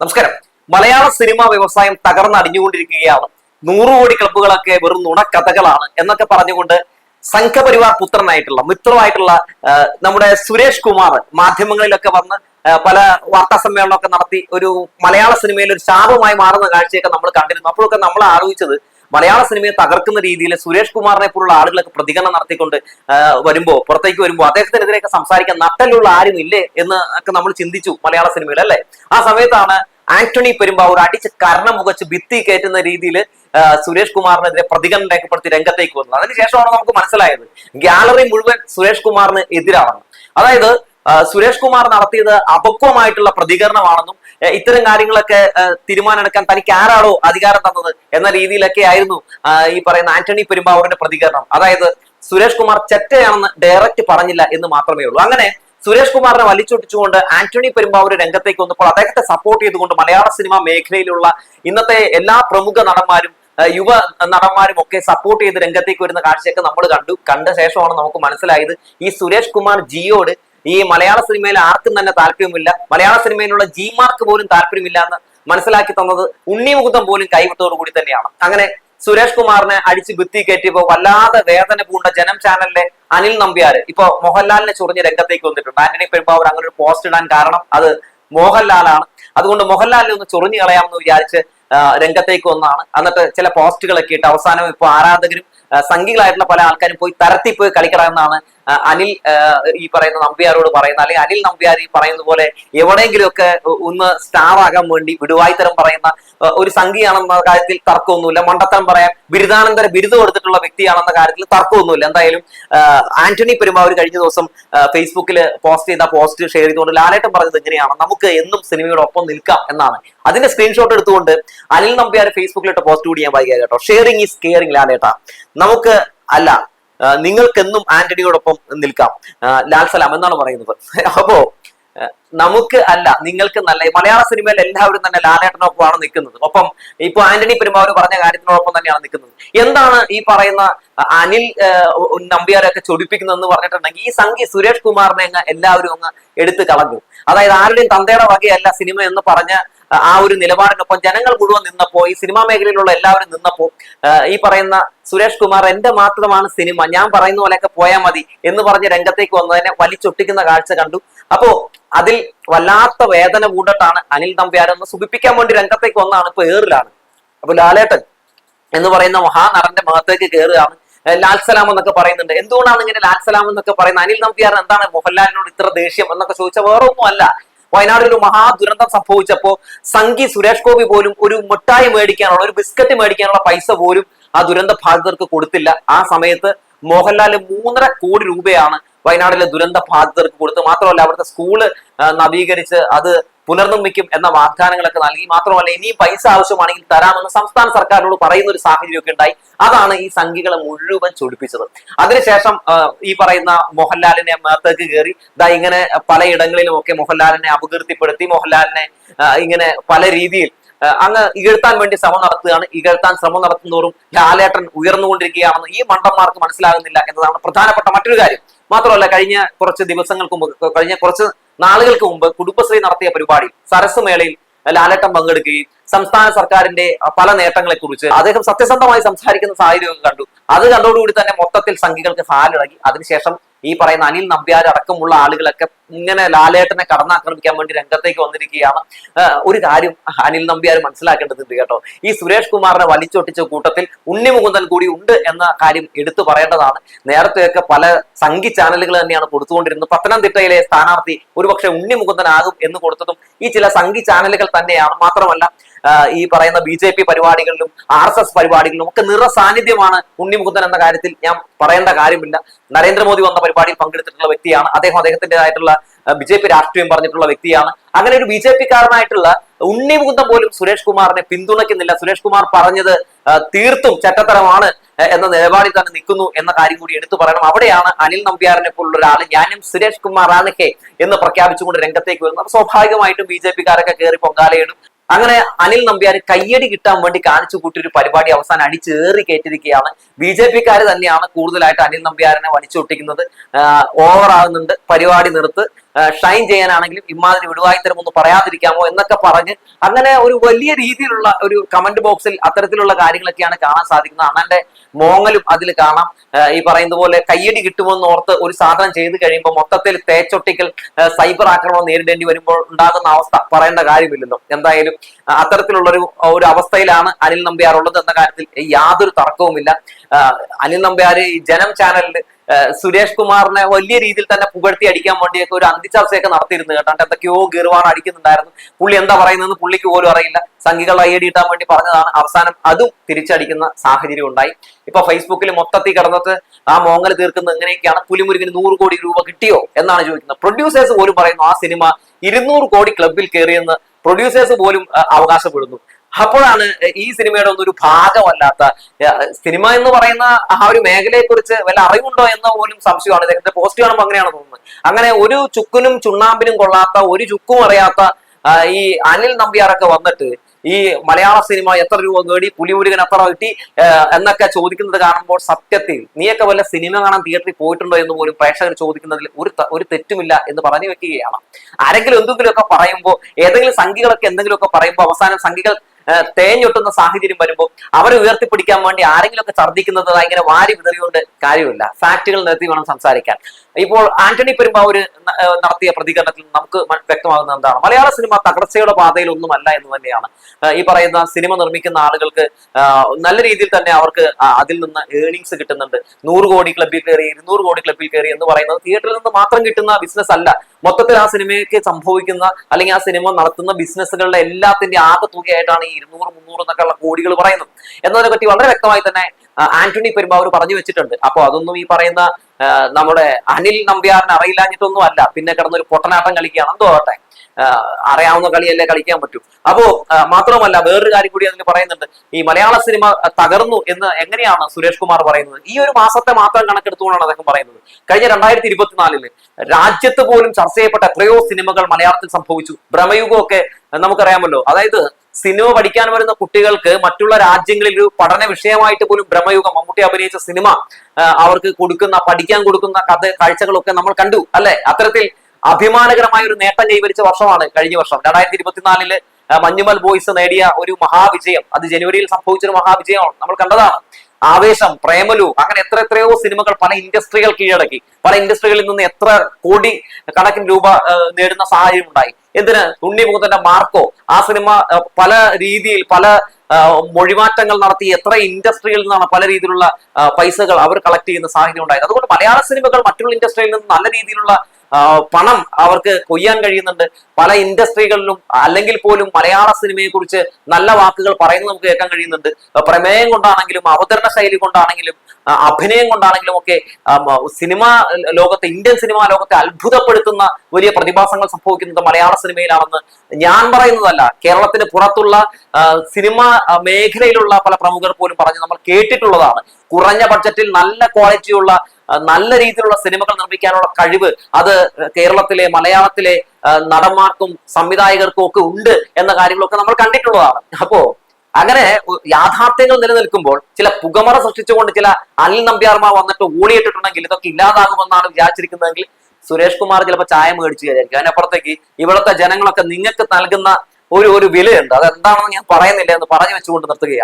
നമസ്കാരം. മലയാള സിനിമാ വ്യവസായം തകർന്നടിഞ്ഞുകൊണ്ടിരിക്കുകയാണ്. നൂറ് കോടി ക്ലബ്ബുകളൊക്കെ വെറും നുണക്കഥകളാണ് എന്നൊക്കെ പറഞ്ഞുകൊണ്ട് സംഘപരിവാർ പുത്രനായിട്ടുള്ള മിത്രമായിട്ടുള്ള നമ്മുടെ സുരേഷ് കുമാർ മാധ്യമങ്ങളിലൊക്കെ വന്ന് പല വാർത്താ സമ്മേളനമൊക്കെ നടത്തി ഒരു മലയാള സിനിമയിൽ ഒരു ശാപമായി മാറുന്ന കാഴ്ചയൊക്കെ നമ്മൾ കണ്ടിരുന്നു. അപ്പോഴൊക്കെ നമ്മൾ ആലോചിച്ചത് മലയാള സിനിമയെ തകർക്കുന്ന രീതിയിൽ സുരേഷ് കുമാറിനെ പോലുള്ള ആളുകളൊക്കെ പ്രതികരണം നടത്തിക്കൊണ്ട് വരുമ്പോ പുറത്തേക്ക് വരുമ്പോ അദ്ദേഹത്തിനെതിരെയൊക്കെ സംസാരിക്കാൻ നട്ടലുള്ള ആരും ഇല്ലേ എന്ന് ഒക്കെ നമ്മൾ ചിന്തിച്ചു മലയാള സിനിമയിൽ അല്ലേ? ആ സമയത്താണ് ആന്റണി പെരുമ്പാവൂർ അടിച്ച് കരണം മുഖച്ച് ഭിത്തി കയറ്റുന്ന രീതിയിൽ സുരേഷ് കുമാറിനെതിരെ പ്രതികരണം രേഖപ്പെടുത്തി രംഗത്തേക്ക് വന്നത്. അതിനുശേഷമാണ് നമുക്ക് മനസ്സിലായത് ഗാലറി മുഴുവൻ സുരേഷ് കുമാറിന് എതിരാണ് അതായത് സുരേഷ് കുമാർ നടത്തിയത് അപക്വമായിട്ടുള്ള പ്രതികരണമാണെന്നും ഇത്തരം കാര്യങ്ങളൊക്കെ തീരുമാനമെടുക്കാൻ തനിക്ക് ആരാണോ അധികാരം തന്നത് എന്ന രീതിയിലൊക്കെ ആയിരുന്നു ഈ പറയുന്ന ആന്റണി പെരുമ്പാവൂരിന്റെ പ്രതികരണം. അതായത് സുരേഷ് കുമാർ ചെറ്റയാണെന്ന് ഡയറക്റ്റ് പറഞ്ഞില്ല എന്ന് മാത്രമേ ഉള്ളൂ. അങ്ങനെ സുരേഷ് കുമാറിനെ വലിച്ചൊട്ടിച്ചുകൊണ്ട് ആന്റണി പെരുമ്പാവൂർ രംഗത്തേക്ക് വന്നപ്പോൾ അദ്ദേഹത്തെ സപ്പോർട്ട് ചെയ്തുകൊണ്ട് മലയാള സിനിമ മേഖലയിലുള്ള ഇന്നത്തെ എല്ലാ പ്രമുഖ നടന്മാരും യുവ നടന്മാരും ഒക്കെ സപ്പോർട്ട് ചെയ്ത് രംഗത്തേക്ക് വരുന്ന കാഴ്ചയൊക്കെ നമ്മൾ കണ്ടു. കണ്ട ശേഷമാണ് നമുക്ക് മനസ്സിലായത് ഈ സുരേഷ് കുമാർ ജിയോട് ഈ മലയാള സിനിമയിൽ ആർക്കും തന്നെ താല്പര്യമില്ല. മലയാള സിനിമയിലുള്ള ജി മാർക്ക് പോലും താല്പര്യമില്ല എന്ന് മനസ്സിലാക്കി തന്നത് ഉണ്ണിമുഖം പോലും കൈവിട്ടതോടു കൂടി തന്നെയാണ്. അങ്ങനെ സുരേഷ് കുമാറിനെ അടിച്ച് ഭിത്തി കയറ്റിയപ്പോ വല്ലാതെ വേദന പൂണ്ട ജനം ചാനലിലെ അനിൽ നമ്പ്യാർ ഇപ്പൊ മോഹൻലാലിനെ ചൊറിഞ്ഞ് രംഗത്തേക്ക് വന്നിട്ടുണ്ട് ആന്റണി പെരുമ്പാവൂർ അങ്ങനെ ഒരു പോസ്റ്റ് ഇടാൻ കാരണം അത് മോഹൻലാലാണ്. അതുകൊണ്ട് മോഹൻലാലിനെ ഒന്ന് ചൊറിഞ്ഞു കളയാമെന്ന് വിചാരിച്ച് രംഗത്തേക്ക് വന്നാണ്. എന്നിട്ട് ചില പോസ്റ്റുകളൊക്കെ ഇട്ട് അവസാനം ഇപ്പൊ ആരാധകരും സംഘികളായിട്ടുള്ള പല ആൾക്കാരും പോയി തരത്തി പോയി കളിക്കണമെന്നാണ് ആ, അനിൽ ഈ പറയുന്ന നമ്പ്യാരോട് പറയുന്ന അല്ലെങ്കിൽ അനിൽ നമ്പ്യാർ ഈ പറയുന്ന പോലെ എവിടെയെങ്കിലുമൊക്കെ ഒന്ന് സ്റ്റാർ ആകാൻ വേണ്ടി വിടുവായിത്തരം പറയുന്ന ഒരു സംഘിയാണെന്ന കാര്യത്തിൽ തർക്കമൊന്നുമില്ല. മണ്ടത്തരം പറയാൻ ബിരുദാനന്തര ബിരുദം എടുത്തിട്ടുള്ള വ്യക്തിയാണെന്ന കാര്യത്തിൽ തർക്കമൊന്നുമില്ല. എന്തായാലും ആന്റണി പെരുമാവൂർ കഴിഞ്ഞ ദിവസം ഫേസ്ബുക്കിൽ പോസ്റ്റ് ചെയ്ത പോസ്റ്റ് ഷെയർ ചെയ്തുകൊണ്ട് ലാലേട്ടൻ പറഞ്ഞത് എങ്ങനെയാണ് നമുക്ക് എന്നും സിനിമയുടെ ഒപ്പം നിൽക്കാം എന്നാണ്. അതിന്റെ സ്ക്രീൻഷോട്ട് എടുത്തുകൊണ്ട് അനിൽ നമ്പ്യാർ ഫേസ്ബുക്കിലിട്ട് പോസ്റ്റ് കൂടി ഞാൻ വായിക്കാം കേട്ടോ. ഷെയറിംഗ് ഈസ് കെയറിംഗ് ലാലേട്ട. നമുക്ക് അല്ല നിങ്ങൾക്കെന്നും ആന്റണിയോടൊപ്പം നിൽക്കാം. ലാൽ സലാം എന്നാണ് പറയുന്നത്. അപ്പോ നമുക്ക് അല്ല നിങ്ങൾക്ക് നല്ല മലയാള സിനിമയിൽ എല്ലാവരും തന്നെ ലാലേട്ടനൊപ്പമാണ് നിൽക്കുന്നത്. ഒപ്പം ഇപ്പൊ ആന്റണി പെരുമാവൂർ പറഞ്ഞ കാര്യത്തിനോടൊപ്പം തന്നെയാണ് നിൽക്കുന്നത്. എന്താണ് ഈ പറയുന്ന അനിൽ നമ്പ്യാരൊക്കെ ചൊടിപ്പിക്കുന്നതെന്ന് പറഞ്ഞിട്ടുണ്ടെങ്കിൽ ഈ സംഗീ സുരേഷ് കുമാറിനെ അങ്ങ് എല്ലാവരും അങ്ങ് എടുത്ത് കളഞ്ഞു. അതായത് ആരുടെയും തന്തയുടെ വകയല്ല സിനിമ എന്ന് പറഞ്ഞ ആ, ഒരു നിലപാടിനൊപ്പം ജനങ്ങൾ മുഴുവൻ നിന്നപ്പോ ഈ സിനിമാ മേഖലയിലുള്ള എല്ലാവരും നിന്നപ്പോ ഈ പറയുന്ന സുരേഷ് കുമാർ എന്റെ മാത്രമാണ് സിനിമ ഞാൻ പറയുന്ന പോലെയൊക്കെ പോയാൽ മതി എന്ന് പറഞ്ഞ് രംഗത്തേക്ക് വന്നതിനെ വലിച്ചൊട്ടിക്കുന്ന കാഴ്ച കണ്ടു. അപ്പോ അതിൽ വല്ലാത്ത വേദന കൂടട്ടാണ് അനിൽ നമ്പ്യാരെന്ന് സുഖിപ്പിക്കാൻ വേണ്ടി രംഗത്തേക്ക് വന്നാണ് ഇപ്പൊ ഏറിലാണ്. അപ്പൊ ലാലേട്ടൻ എന്ന് പറയുന്ന മഹാനടന്റെ മുഖത്തേക്ക് കയറുകയാണ് ലാൽ സലാം എന്നൊക്കെ പറയുന്നുണ്ട്. എന്തുകൊണ്ടാണ് ഇങ്ങനെ ലാൽ സലാം എന്നൊക്കെ പറയുന്നത്? അനിൽ നമ്പ്യാർ എന്താണ് മോഹൻലാലിനോട് ഇത്ര ദേഷ്യം എന്നൊക്കെ ചോദിച്ചാൽ വേറെ ഒന്നും അല്ല വയനാട്ടിൽ ഒരു മഹാദുരന്തം സംഭവിച്ചപ്പോ സംഗി സുരേഷ് ഗോപി പോലും ഒരു മിഠായി മേടിക്കാനുള്ള ഒരു ബിസ്ക്കറ്റ് മേടിക്കാനുള്ള പൈസ പോലും ആ ദുരന്ത ബാധിതർക്ക് കൊടുത്തില്ല. ആ സമയത്ത് മോഹൻലാൽ മൂന്നര കോടി രൂപയാണ് വയനാടിലെ ദുരന്ത ബാധിതർക്ക് കൊടുത്തത്. മാത്രമല്ല അവിടുത്തെ സ്കൂൾ നവീകരിച്ച് അത് പുനർനിർമ്മിക്കും എന്ന വാഗ്ദാനങ്ങളൊക്കെ നൽകി. മാത്രമല്ല ഇനിയും പൈസ ആവശ്യമാണെങ്കിൽ തരാമെന്ന് സംസ്ഥാന സർക്കാരിനോട് പറയുന്ന ഒരു സാഹചര്യമൊക്കെ ഉണ്ടായി. അതാണ് ഈ സംഘികളെ മുഴുവൻ ചൊടിപ്പിച്ചത്. അതിനുശേഷം ഈ പറയുന്ന മോഹൻലാലിനെ മേത്തേക്ക് കയറി ദാ ഇങ്ങനെ പലയിടങ്ങളിലും ഒക്കെ മോഹൻലാലിനെ അപകീർത്തിപ്പെടുത്തി മോഹൻലാലിനെ ഇങ്ങനെ പല രീതിയിൽ അങ്ങ് ഇകഴ്ത്താൻ വേണ്ടി ശ്രമം നടത്തുകയാണ്. ഇകഴ്ത്താൻ ശ്രമം നടത്തുന്നതോറും ലാലേട്ടൻ ഉയർന്നുകൊണ്ടിരിക്കുകയാണെന്ന് ഈ മണ്ടന്മാർക്ക് മനസ്സിലാകുന്നില്ല എന്നതാണ് പ്രധാനപ്പെട്ട മറ്റൊരു കാര്യം. മാത്രമല്ല കഴിഞ്ഞ കുറച്ച് ദിവസങ്ങൾക്ക് മുമ്പ് കഴിഞ്ഞ കുറച്ച് നാളുകൾക്ക് മുമ്പ് കുടുംബശ്രീ നടത്തിയ പരിപാടി സരസ് മേളയിൽ ലാലേട്ടൻ പങ്കെടുക്കുകയും സംസ്ഥാന സർക്കാരിന്റെ പല നേട്ടങ്ങളെ കുറിച്ച് അദ്ദേഹം സത്യസന്ധമായി സംസാരിക്കുന്ന സാഹചര്യമൊക്കെ കണ്ടു. അത് കണ്ടോടുകൂടി തന്നെ മൊത്തത്തിൽ സംഘികൾക്ക് ഹാലിളകി അതിനുശേഷം ഈ പറയുന്ന അനിൽ നമ്പ്യാർ അടക്കമുള്ള ആളുകളൊക്കെ ഇങ്ങനെ ലാലേട്ടനെ കടന്നാക്രമിക്കാൻ വേണ്ടി രംഗത്തേക്ക് വന്നിരിക്കുകയാണ്. ഒരു കാര്യം അനിൽ നമ്പ്യാർ മനസ്സിലാക്കേണ്ടതുണ്ട് കേട്ടോ. ഈ സുരേഷ് കുമാറിനെ വലിച്ചൊട്ടിച്ച കൂട്ടത്തിൽ ഉണ്ണിമുകുന്ദൻ കൂടി ഉണ്ട് എന്ന കാര്യം എടുത്തു പറയേണ്ടതാണ്. നേരത്തെയൊക്കെ പല സംഘി ചാനലുകൾ തന്നെയാണ് കൊടുത്തുകൊണ്ടിരുന്നത്. പത്തനംതിട്ടയിലെ സ്ഥാനാർത്ഥി ഒരുപക്ഷെ ഉണ്ണി ആകും എന്ന് കൊടുത്തതും ഈ ചില സംഘി ചാനലുകൾ തന്നെയാണ്. മാത്രമല്ല ഈ പറയുന്ന ബി ജെ പി പരിപാടികളിലും ആർ എസ് എസ് പരിപാടികളിലും ഒക്കെ നിറ സാന്നിധ്യമാണ് ഉണ്ണിമുകുന്ദൻ എന്ന കാര്യത്തിൽ ഞാൻ പറയേണ്ട കാര്യമില്ല. നരേന്ദ്രമോദി വന്ന പരിപാടിയിൽ പങ്കെടുത്തിട്ടുള്ള വ്യക്തിയാണ്. അദ്ദേഹം അദ്ദേഹത്തിന്റെതായിട്ടുള്ള ബി ജെ പി രാഷ്ട്രീയം പറഞ്ഞിട്ടുള്ള വ്യക്തിയാണ്. അങ്ങനെ ഒരു ബി ജെ പി കാരനായിട്ടുള്ള ഉണ്ണിമുകുന്ദൻ പോലും സുരേഷ് കുമാറിനെ പിന്തുണയ്ക്കുന്നില്ല. സുരേഷ് കുമാർ പറഞ്ഞത് തീർത്തും ചട്ടത്തരമാണ് എന്ന നിലപാടിൽ തന്നെ നിൽക്കുന്നു എന്ന കാര്യം കൂടി എടുത്തു പറയണം. അവിടെയാണ് അനിൽ നമ്പ്യാറിനെ പോലുള്ള ഒരാൾ ഞാനും സുരേഷ് കുമാർ ആണ് ഹേ എന്ന് പ്രഖ്യാപിച്ചുകൊണ്ട് രംഗത്തേക്ക് വരുന്നത്. അപ്പൊ സ്വാഭാവികമായിട്ടും ബി ജെ പിക്കാരൊക്കെ കയറി പൊങ്കാലയിടും. അങ്ങനെ അനിൽ നമ്പ്യാർ കയ്യടി കിട്ടാൻ വേണ്ടി കാണിച്ചു കൂട്ടി ഒരു പരിപാടി അവസാനം അടിച്ചേറി കയറ്റിരിക്കുകയാണ് ബി ജെ പിക്കാർ തന്നെയാണ് കൂടുതലായിട്ട് അനിൽ നമ്പ്യാരനെ വലിച്ചൊട്ടിക്കുന്നത്. ഓവർ ആകുന്നുണ്ട്. പരിപാടി നിർത്ത്. ഷൈൻ ചെയ്യാനാണെങ്കിലും ഇമാതിരി വിടുവായി തരുമെന്ന് പറയാതിരിക്കാമോ എന്നൊക്കെ പറഞ്ഞ് അങ്ങനെ ഒരു വലിയ രീതിയിലുള്ള ഒരു കമന്റ് ബോക്സിൽ അത്തരത്തിലുള്ള കാര്യങ്ങളൊക്കെയാണ് കാണാൻ സാധിക്കുന്നത്. അണ്ണന്റെ മോങ്ങലും അതിൽ കാണാം. ഈ പറയുന്ന പോലെ കയ്യടി കിട്ടുമെന്ന് ഓർത്ത് ഒരു സാധനം ചെയ്തു കഴിയുമ്പോൾ മൊത്തത്തിൽ തേച്ചൊട്ടിക്കൽ സൈബർ ആക്രമണം നേരിടേണ്ടി വരുമ്പോൾ ഉണ്ടാകുന്ന അവസ്ഥ പറയേണ്ട കാര്യമില്ലല്ലോ. എന്തായാലും അത്തരത്തിലുള്ള ഒരു അവസ്ഥയിലാണ് അനിൽ നമ്പ്യാർ ഉള്ളത് എന്ന കാര്യത്തിൽ യാതൊരു തർക്കവുമില്ല. അനിൽ നമ്പ്യാർ ഈ ജനം ചാനലിൽ സുരേഷ് കുമാറിനെ വലിയ രീതിയിൽ തന്നെ പുകഴ്ത്തി അടിക്കാൻ വേണ്ടിയൊക്കെ ഒരു അന്തിച്ചർച്ചയൊക്കെ നടത്തിയിരുന്നു കേട്ടോ. എന്തൊക്കെയോ ഗീർവാണ് അടിക്കുന്നുണ്ടായിരുന്നു. പുള്ളി എന്താ പറയുന്നതെന്ന് പുള്ളിക്ക് പോലും അറിയില്ല. സംഘികൾ അയ്യടിയിട്ടാൻ വേണ്ടി പറഞ്ഞതാണ്. അവസാനം അതും തിരിച്ചടിക്കുന്ന സാഹചര്യം ഉണ്ടായി. ഇപ്പൊ ഫേസ്ബുക്കിൽ മൊത്തത്തിൽ കിടന്നിട്ട് ആ മോങ്ങൽ തീർക്കുന്നത് എങ്ങനെയൊക്കെയാണ്? പുലിമുരുകിന് നൂറ് കോടി രൂപ കിട്ടിയോ എന്നാണ് ചോദിക്കുന്നത്. പ്രൊഡ്യൂസേഴ്സ് പോലും പറയുന്നു ആ സിനിമ ഇരുന്നൂറ് കോടി ക്ലബിൽ കയറിയെന്ന് പ്രൊഡ്യൂസേഴ്സ് പോലും അവകാശപ്പെടുന്നു. അപ്പോഴാണ് ഈ സിനിമയുടെ ഒന്നും ഒരു ഭാഗമല്ലാത്ത സിനിമ എന്ന് പറയുന്ന ആ ഒരു മേഖലയെ കുറിച്ച് വല്ല അറിവുണ്ടോ എന്ന പോലും സംശയമാണ്. ഇദ്ദേഹത്തിന്റെ പോസ്റ്റ് കാണുമ്പോൾ അങ്ങനെയാണ് തോന്നുന്നത്. അങ്ങനെ ഒരു ചുക്കിനും ചുണ്ണാമ്പിനും കൊള്ളാത്ത ഒരു ചുക്കും അറിയാത്ത ഈ അനിൽ നമ്പ്യാറൊക്കെ വന്നിട്ട് ഈ മലയാള സിനിമ എത്ര രൂപ നേടി പുലിമുരുകൻ എത്ര കിട്ടി എന്നൊക്കെ ചോദിക്കുന്നത് കാണുമ്പോൾ സത്യത്തിൽ നീയൊക്കെ വല്ല സിനിമ കാണാൻ തിയേറ്ററിൽ പോയിട്ടുണ്ടോ എന്ന് പോലും പ്രേക്ഷകർ ചോദിക്കുന്നതിൽ ഒരു ഒരു തെറ്റുമില്ല എന്ന് പറഞ്ഞു വെക്കുകയാണ് ആരെങ്കിലും എന്തെങ്കിലുമൊക്കെ പറയുമ്പോൾ ഏതെങ്കിലും സംഖ്യകളൊക്കെ എന്തെങ്കിലുമൊക്കെ പറയുമ്പോൾ അവസാനം സംഖ്യകൾ തേഞ്ഞൊട്ടുന്ന സാഹചര്യം വരുമ്പോൾ അവരെ ഉയർത്തിപ്പിടിക്കാൻ വേണ്ടി ആരെങ്കിലും ഒക്കെ ഛർദ്ദിക്കുന്നത് ഇങ്ങനെ വാരി വിതറിയുകൊണ്ട് കാര്യമില്ല. ഫാക്ടുകൾ നിർത്തി വേണം സംസാരിക്കാൻ. ഇപ്പോൾ ആന്റണി പെരുമ്പാവൂര് നടത്തിയ പ്രതികരണത്തിൽ നമുക്ക് വ്യക്തമാകുന്നത് എന്താണ്? മലയാള സിനിമ തകർച്ചയുടെ പാതയിൽ ഒന്നുമല്ല എന്ന് തന്നെയാണ്. ഈ പറയുന്ന സിനിമ നിർമ്മിക്കുന്ന ആളുകൾക്ക് നല്ല രീതിയിൽ തന്നെ അവർക്ക് അതിൽ നിന്ന് ഏണിങ്സ് കിട്ടുന്നുണ്ട്. നൂറ് കോടി ക്ലബിൽ കയറി ഇരുന്നൂറ് കോടി ക്ലബിൽ കയറി എന്ന് പറയുന്നത് തിയേറ്ററിൽ നിന്ന് മാത്രം കിട്ടുന്ന ബിസിനസ് അല്ല. മൊത്തത്തിൽ ആ സിനിമയ്ക്ക് സംഭവിക്കുന്ന അല്ലെങ്കിൽ ആ സിനിമ നടത്തുന്ന ബിസിനസ്സുകളുടെ എല്ലാത്തിന്റെ ആകെ തുകയായിട്ടാണ് ഈ ഇരുന്നൂറ് മുന്നൂറ് എന്നൊക്കെയുള്ള കോടികൾ പറയുന്നത്. എന്നതിനെ പറ്റി വളരെ വ്യക്തമായി തന്നെ ആന്റണി പെരുമ്പാവൂർ പറഞ്ഞു വെച്ചിട്ടുണ്ട്. അപ്പൊ അതൊന്നും ഈ പറയുന്ന നമ്മുടെ അനിൽ നമ്പ്യാറിന് അറിയില്ലാഞ്ഞിട്ടൊന്നും അല്ല പിന്നെ കിടന്നൊരു പൊട്ടനാട്ടം കളിക്കുകയാണ്. എന്തോ ആട്ടെ അറിയാവുന്ന കളിയല്ലേ കളിക്കാൻ പറ്റൂ. അപ്പോ മാത്രമല്ല വേറൊരു കാര്യം കൂടി അതിൽ പറയുന്നുണ്ട്. ഈ മലയാള സിനിമ തകർന്നു എന്ന് എങ്ങനെയാണ് സുരേഷ് കുമാർ പറയുന്നത്? ഈ ഒരു മാസത്തെ മാത്രം കണക്കെടുത്തുകൊണ്ടാണ് അദ്ദേഹം പറയുന്നത്. കഴിഞ്ഞ രണ്ടായിരത്തി ഇരുപത്തിനാലിൽ രാജ്യത്ത് പോലും ചർച്ച ചെയ്യപ്പെട്ട എത്രയോ സിനിമകൾ മലയാളത്തിൽ സംഭവിച്ചു. ഭ്രമയുഗമൊക്കെ നമുക്കറിയാമല്ലോ. അതായത് സിനിമ പഠിക്കാൻ വരുന്ന കുട്ടികൾക്ക് മറ്റുള്ള രാജ്യങ്ങളിൽ ഒരു പഠന വിഷയമായിട്ട് പോലും ബ്രഹ്മയുഗം മമ്മൂട്ടി അഭിനയിച്ച സിനിമ അവർക്ക് കൊടുക്കുന്ന പഠിക്കാൻ കൊടുക്കുന്ന കഥ കാഴ്ചകളൊക്കെ നമ്മൾ കണ്ടു അല്ലെ? അത്തരത്തിൽ അഭിമാനകരമായ ഒരു നേട്ടം കൈവരിച്ച വർഷമാണ് കഴിഞ്ഞ വർഷം. രണ്ടായിരത്തി ഇരുപത്തിനാലിൽ മഞ്ഞുമൽ ബോയ്സ് നേടിയ ഒരു മഹാവിജയം. അത് ജനുവരിയിൽ സംഭവിച്ച ഒരു മഹാവിജയമാണ്. നമ്മൾ കണ്ടതാണ്. ആവേശം പ്രേമലു അങ്ങനെ എത്ര എത്രയോ സിനിമകൾ പല ഇൻഡസ്ട്രികൾ കീഴടക്കി. പല ഇൻഡസ്ട്രികളിൽ നിന്ന് എത്ര കോടി കണക്കിന് രൂപ നേടുന്ന സാഹചര്യം ഉണ്ടായി എന്തിന്? ഉണ്ണിമുഖത്തിന്റെ മാർക്കോ? ആ സിനിമ പല രീതിയിൽ പല മൊഴിമാറ്റങ്ങൾ നടത്തി എത്ര ഇൻഡസ്ട്രിയിൽ നിന്നാണ് പല രീതിയിലുള്ള പൈസകൾ അവർ കളക്ട് ചെയ്യുന്ന സാഹചര്യം ഉണ്ടായത്. അതുകൊണ്ട് മലയാള സിനിമകൾ മറ്റുള്ള ഇൻഡസ്ട്രിയിൽ നിന്ന് നല്ല രീതിയിലുള്ള പണം അവർക്ക് കൊയ്യാൻ കഴിയുന്നുണ്ട്. പല ഇൻഡസ്ട്രികളിലും അല്ലെങ്കിൽ പോലും മലയാള സിനിമയെ കുറിച്ച് നല്ല വാക്കുകൾ പറയുന്നത് നമുക്ക് കേൾക്കാൻ കഴിയുന്നുണ്ട്. പ്രമേയം കൊണ്ടാണെങ്കിലും അവതരണ ശൈലി കൊണ്ടാണെങ്കിലും അഭിനയം കൊണ്ടാണെങ്കിലും ഒക്കെ സിനിമാ ലോകത്തെ ഇന്ത്യൻ സിനിമാ ലോകത്തെ അത്ഭുതപ്പെടുത്തുന്ന വലിയ പ്രതിഭാസങ്ങൾ സംഭവിക്കുന്നത് മലയാള സിനിമയിലാണെന്ന് ഞാൻ പറയുന്നതല്ല. കേരളത്തിന് പുറത്തുള്ള സിനിമാ മേഖലയിലുള്ള പല പ്രമുഖർ പോലും പറഞ്ഞ് നമ്മൾ കേട്ടിട്ടുള്ളതാണ്. കുറഞ്ഞ ബഡ്ജറ്റിൽ നല്ല ക്വാളിറ്റിയുള്ള നല്ല രീതിയിലുള്ള സിനിമകൾ നിർമ്മിക്കാനുള്ള കഴിവ് അത് കേരളത്തിലെ മലയാളത്തിലെ നടന്മാർക്കും സംവിധായകർക്കും ഒക്കെ ഉണ്ട് എന്ന കാര്യങ്ങളൊക്കെ നമ്മൾ കണ്ടിട്ടുള്ളതാണ്. അപ്പോ അങ്ങനെ യാഥാർത്ഥ്യങ്ങൾ നിലനിൽക്കുമ്പോൾ ചില പുകമറ സൃഷ്ടിച്ചുകൊണ്ട് ചില അനിൽ നമ്പ്യാർമാർ വന്നിട്ട് ഓടിയിട്ടിട്ടുണ്ടെങ്കിൽ ഇതൊക്കെ ഇല്ലാതാകുമെന്നാണ് വിചാരിച്ചിരിക്കുന്നതെങ്കിൽ സുരേഷ് കുമാർ ചിലപ്പോൾ ചായ മേടിച്ചു കയറിയായിരിക്കും അതിനപ്പുറത്തേക്ക് ഇവിടുത്തെ ജനങ്ങളൊക്കെ നിങ്ങൾക്ക് നൽകുന്ന ഒരു ഒരു വിലയുണ്ട്. അത് എന്താണെന്ന് ഞാൻ പറയുന്നില്ല എന്ന് പറഞ്ഞു വെച്ചുകൊണ്ട് നിർത്തുകയാണ്.